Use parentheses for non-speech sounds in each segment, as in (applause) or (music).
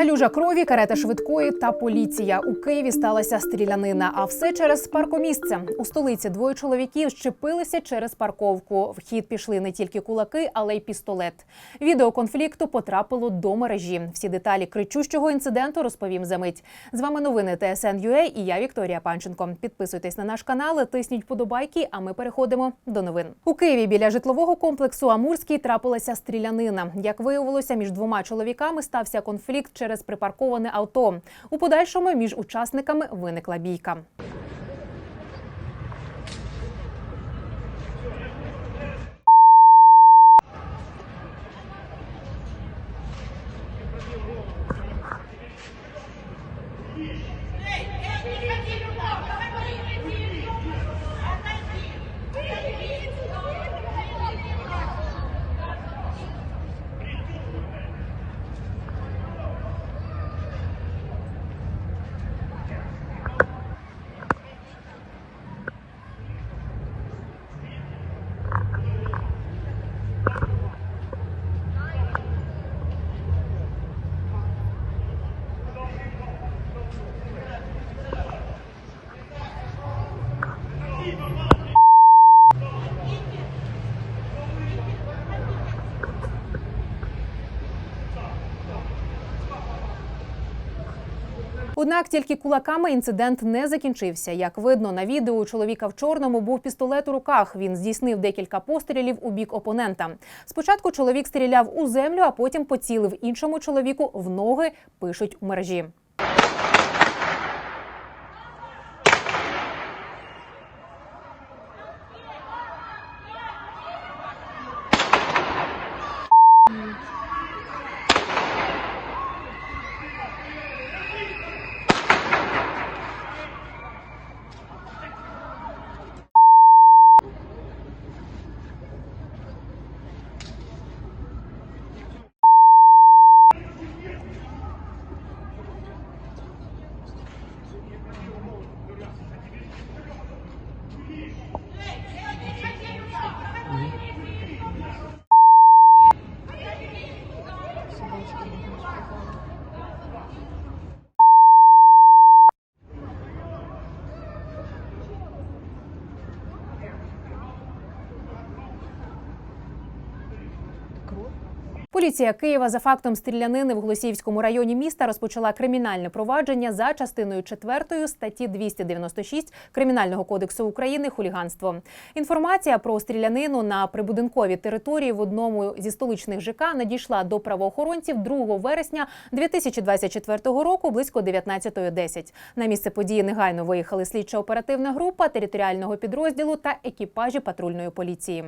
Калюжа крові, карета швидкої та поліція. У Києві сталася стрілянина. А все через паркомісце. У столиці двоє чоловіків щепилися через парковку. В хід пішли не тільки кулаки, але й пістолет. Відео конфлікту потрапило до мережі. Всі деталі кричущого інциденту розповім за мить. З вами новини ТСН.UA і я Вікторія Панченко. Підписуйтесь на наш канал, тисніть вподобайки. А ми переходимо до новин. У Києві біля житлового комплексу Амурський трапилася стрілянина. Як виявилося, між двома чоловіками стався конфлікт через припарковане авто. У подальшому між учасниками виникла бійка. Однак тільки кулаками інцидент не закінчився. Як видно на відео, у чоловіка в чорному був пістолет у руках. Він здійснив декілька пострілів у бік опонента. Спочатку чоловік стріляв у землю, а потім поцілив іншому чоловіку в ноги. Пишуть у мережі. Поліція Києва за фактом стрілянини в Голосіївському районі міста розпочала кримінальне провадження за частиною 4 статті 296 Кримінального кодексу України хуліганство. Інформація про стрілянину на прибудинковій території в одному зі столичних ЖК надійшла до правоохоронців 2 вересня 2024 року близько 19.10. На місце події негайно виїхали слідчо-оперативна група територіального підрозділу та екіпажі патрульної поліції.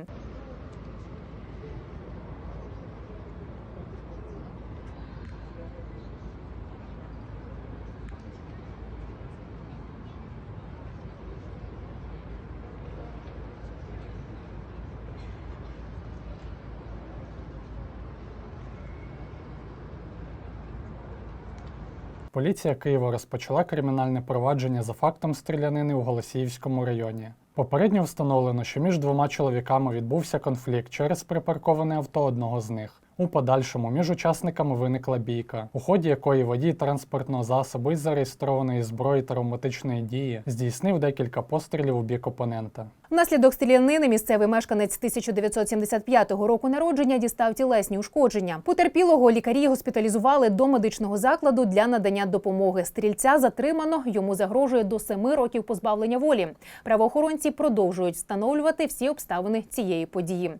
Поліція Києва розпочала кримінальне провадження за фактом стрілянини у Голосіївському районі. Попередньо встановлено, що між двома чоловіками відбувся конфлікт через припарковане авто одного з них. У подальшому між учасниками виникла бійка, у ході якої водій транспортного засобу із зареєстрованої зброї травматичної дії здійснив декілька пострілів у бік опонента. Внаслідок стрілянини місцевий мешканець 1975 року народження дістав тілесні ушкодження. Потерпілого лікарі госпіталізували до медичного закладу для надання допомоги. Стрільця затримано. Йому загрожує до семи років позбавлення волі. Правоохоронці продовжують встановлювати всі обставини цієї події.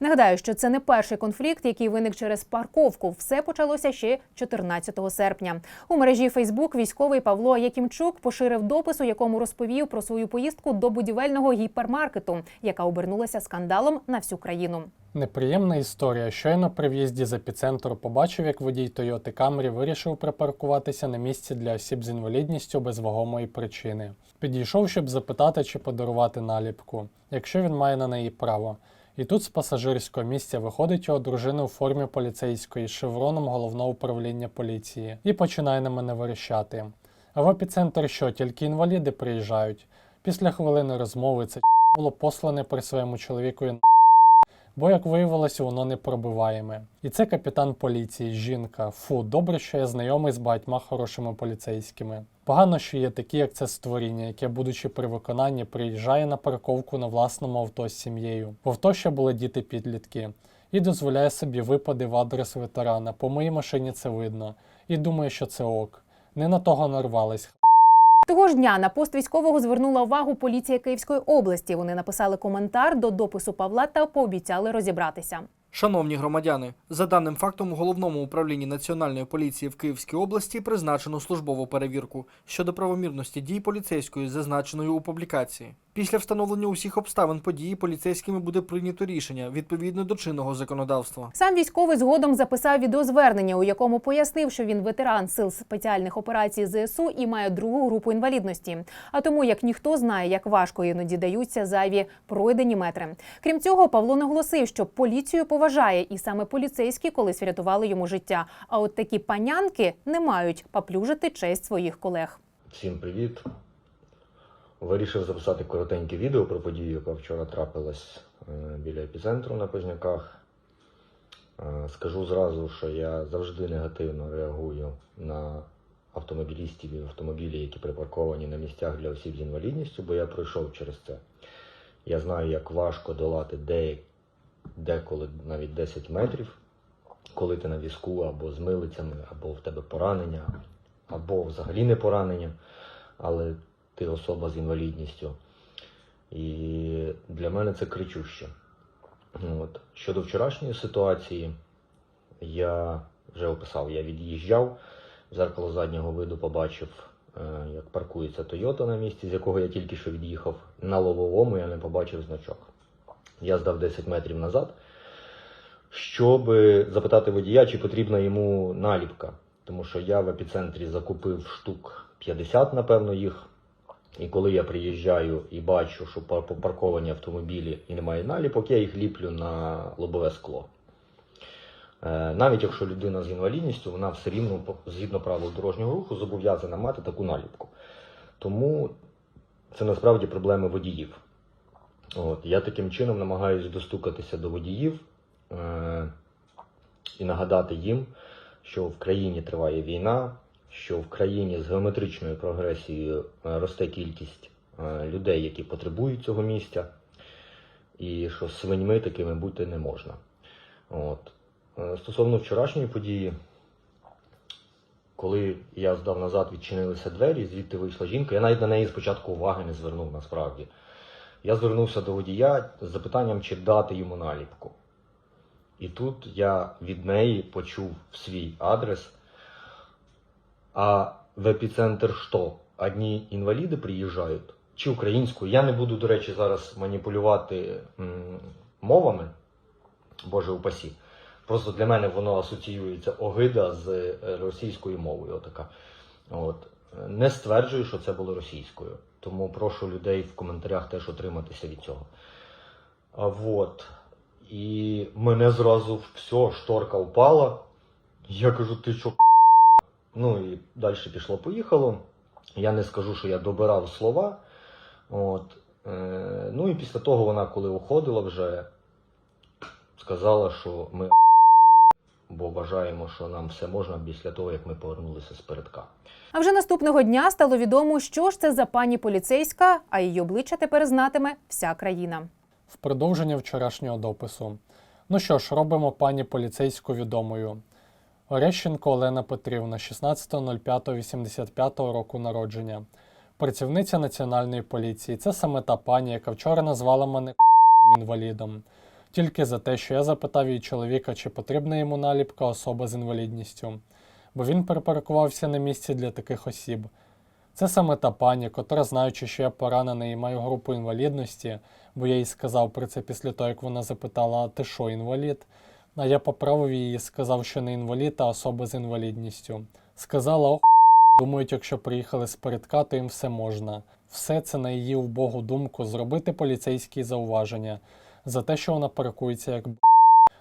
Нагадаю, що це не перший конфлікт, який виник через парковку. Все почалося ще 14 серпня. У мережі Фейсбук військовий Павло Якімчук поширив допис, у якому розповів про свою поїздку до будівельного гіпермаркету, яка обернулася скандалом на всю країну. Неприємна історія. Щойно при в'їзді з епіцентру побачив, як водій Toyota Camry вирішив припаркуватися на місці для осіб з інвалідністю без вагомої причини. Підійшов, щоб запитати, чи подарувати наліпку, якщо він має на неї право. І тут з пасажирського місця виходить його дружина у формі поліцейської з шевроном головного управління поліції і починає на мене верещати. А в епіцентр що, тільки інваліди приїжджають? Після хвилини розмови це (laughs) було послане при своєму чоловікові (laughs) Бо, як виявилося, воно не пробиваєме. І це капітан поліції, жінка. Фу, добре, що я знайомий з багатьма хорошими поліцейськими. Погано, що є такі, як це створіння, яке, будучи при виконанні, приїжджає на парковку на власному авто з сім'єю. В авто ще були діти підлітки. І дозволяє собі випади в адрес ветерана. По моїй машині це видно. І думаю, що це ок. Не на того нарвались. Того ж дня на пост військового звернула увагу поліція Київської області. Вони написали коментар до допису Павла та пообіцяли розібратися. Шановні громадяни, за даним фактом у головному управлінні Національної поліції в Київській області призначено службову перевірку щодо правомірності дій поліцейської, зазначеної у публікації. Після встановлення усіх обставин події поліцейськими буде прийнято рішення відповідно до чинного законодавства. Сам військовий згодом записав відеозвернення, у якому пояснив, що він ветеран сил спеціальних операцій ЗСУ і має другу групу інвалідності. А тому як ніхто знає, як важко іноді даються зайві пройдені метри. Крім цього, Павло наголосив, що поліцію поважає, і саме поліцейські колись врятували йому життя. А от такі панянки не мають поплюжити честь своїх колег. Всім привіт! Вирішив записати коротеньке відео про подію, яка вчора трапилась е, біля епіцентру на Позняках. Е, Скажу зразу, що я завжди негативно реагую на автомобілістів і автомобілі, які припарковані на місцях для осіб з інвалідністю, бо я пройшов через це. Я знаю, як важко долати де, деколи навіть 10 метрів, коли ти на візку або з милицями, або в тебе поранення, або взагалі не поранення, але ти особа з інвалідністю. І для мене це кричуще. От. Щодо вчорашньої ситуації, я вже описав, я від'їжджав, в зеркало заднього виду побачив, е, як паркується Тойота на місці, з якого я тільки що від'їхав. На лобовому я не побачив значок. Я здав 10 метрів назад, щоб запитати водія, чи потрібна йому наліпка. Тому що я в епіцентрі закупив штук 50, напевно, їх. І коли я приїжджаю і бачу, що пар- попарковані автомобілі і немає наліпок, я їх ліплю на лобове скло. Е, Навіть якщо людина з інвалідністю, вона все рівно, згідно правил дорожнього руху, зобов'язана мати таку наліпку. Тому це насправді проблеми водіїв. От, я таким чином намагаюся достукатися до водіїв е- і нагадати їм, що в країні триває війна, що в країні з геометричною прогресією е, росте кількість е, людей, які потребують цього місця, і що свиньми такими бути не можна. От. Е, Стосовно вчорашньої події, коли я здав назад, відчинилися двері, звідти вийшла жінка, я навіть на неї спочатку уваги не звернув насправді. Я звернувся до водія з запитанням, чи дати йому наліпку. І тут я від неї почув свій адрес. А в епіцентр що? Одні інваліди приїжджають? Чи українською? Я не буду, до речі, зараз маніпулювати мовами, Боже упасі. Просто для мене воно асоціюється огида з е, російською мовою. Отака. От. Не стверджую, що це було російською. Тому прошу людей в коментарях теж отриматися від цього. А вот. І мене зразу все, шторка впала. Я кажу, ти що? Ну і далі пішло-поїхало. Я не скажу, що я добирав слова. От. Е, ну і після того вона, коли уходила, вже сказала, що ми бо вважаємо, що нам все можна після того, як ми повернулися з передка. А вже наступного дня стало відомо, що ж це за пані поліцейська, а її обличчя тепер знатиме вся країна. В продовження вчорашнього допису. Ну що ж, робимо пані поліцейську відомою. Орещенко Олена Петрівна, 16.05.85 року народження. Працівниця Національної поліції. Це саме та пані, яка вчора назвала мене інвалідом. Тільки за те, що я запитав її чоловіка, чи потрібна йому наліпка особа з інвалідністю, бо він перепаркувався на місці для таких осіб. Це саме та пані, котра, знаючи, що я поранений і маю групу інвалідності, бо я їй сказав про це після того, як вона запитала, а ти що, інвалід? А я поправив її і сказав, що не інвалід, а особа з інвалідністю. Сказала, ох, думають, якщо приїхали з передка, то їм все можна. Все це на її вбогу думку зробити поліцейські зауваження за те, що вона паркується як б***.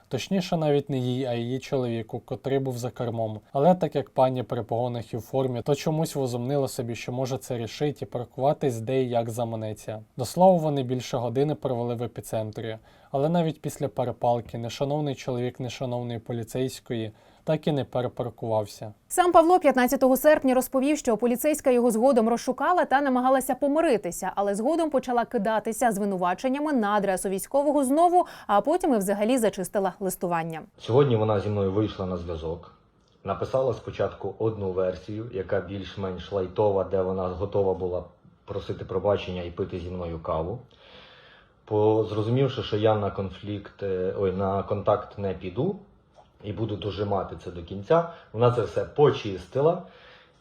Точніше, навіть не їй, а її чоловіку, котрий був за кермом. Але так як пані при погонах і в формі, то чомусь возумнило собі, що може це рішить і паркуватись де і як заманеться. До слова, вони більше години провели в епіцентрі. Але навіть після перепалки нешановний чоловік нешановної поліцейської так і не перепаркувався. Сам Павло 15 серпня розповів, що поліцейська його згодом розшукала та намагалася помиритися, але згодом почала кидатися звинуваченнями на адресу військового знову, а потім і взагалі зачистила листування. Сьогодні вона зі мною вийшла на зв'язок. Написала спочатку одну версію, яка більш-менш лайтова, де вона готова була просити пробачення і пити зі мною каву. По, зрозумівши, що я на конфлікт, е, ой, на контакт не піду і буду дожимати це до кінця, вона це все почистила.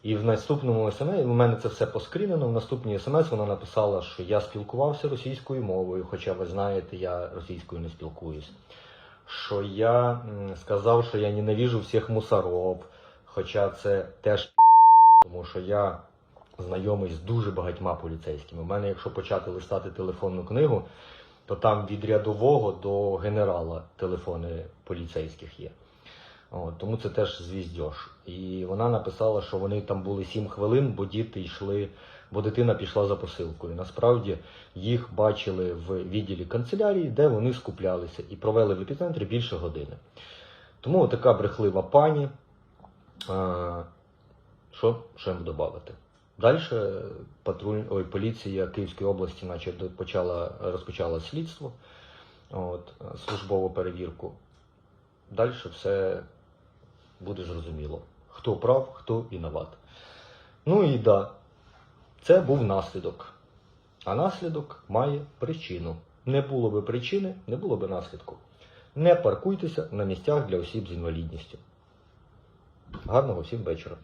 І в наступному смс, у мене це все поскрінено. В наступній смс вона написала, що я спілкувався російською мовою, хоча ви знаєте, я російською не спілкуюсь. Що я сказав, що я ненавижу всіх мусоров, хоча це теж тому що я знайомий з дуже багатьма поліцейськими. У мене, якщо почати листати телефонну книгу, то там від рядового до генерала телефони поліцейських є. От, тому це теж звіздьош. І вона написала, що вони там були 7 хвилин, бо діти йшли, бо дитина пішла за посилкою. Насправді їх бачили в відділі канцелярії, де вони скуплялися і провели в епіцентрі більше години. Тому така брехлива пані. А, що ще їм додати? Далі патруль, ой, поліція Київської області наче почала, розпочала слідство, от, службову перевірку. Далі все буде зрозуміло, хто прав, хто виноват. Ну і да, це був наслідок. А наслідок має причину. Не було би причини, не було би наслідку. Не паркуйтеся на місцях для осіб з інвалідністю. Гарного всім вечора.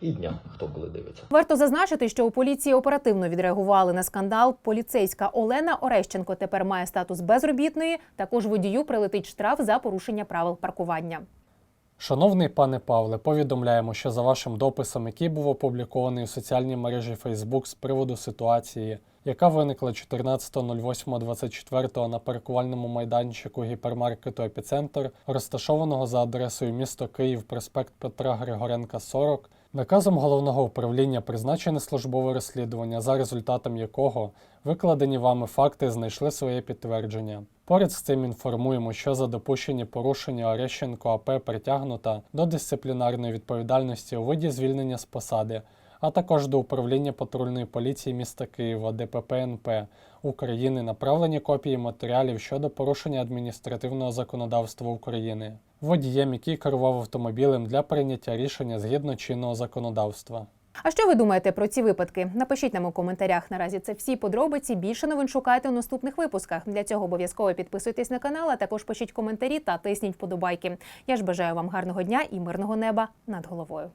І дня, хто коли дивиться. Варто зазначити, що у поліції оперативно відреагували на скандал. Поліцейська Олена Орещенко тепер має статус безробітної. Також водію прилетить штраф за порушення правил паркування. Шановний пане Павле, повідомляємо, що за вашим дописом, який був опублікований у соціальній мережі Facebook з приводу ситуації, яка виникла 14.08.24 на паркувальному майданчику гіпермаркету Епіцентр, розташованого за адресою місто Київ, проспект Петра Григоренка 40, наказом головного управління призначене службове розслідування, за результатом якого викладені вами факти знайшли своє підтвердження. Поряд з цим інформуємо, що за допущені порушення Орещенко АП притягнута до дисциплінарної відповідальності у виді звільнення з посади, а також до управління патрульної поліції міста Києва ДПП НП України направлені копії матеріалів щодо порушення адміністративного законодавства України, водієм, який керував автомобілем для прийняття рішення згідно чинного законодавства. А що ви думаєте про ці випадки? Напишіть нам у коментарях. Наразі це всі подробиці. Більше новин шукайте у наступних випусках. Для цього обов'язково підписуйтесь на канал, а також пишіть коментарі та тисніть вподобайки. Я ж бажаю вам гарного дня і мирного неба над головою.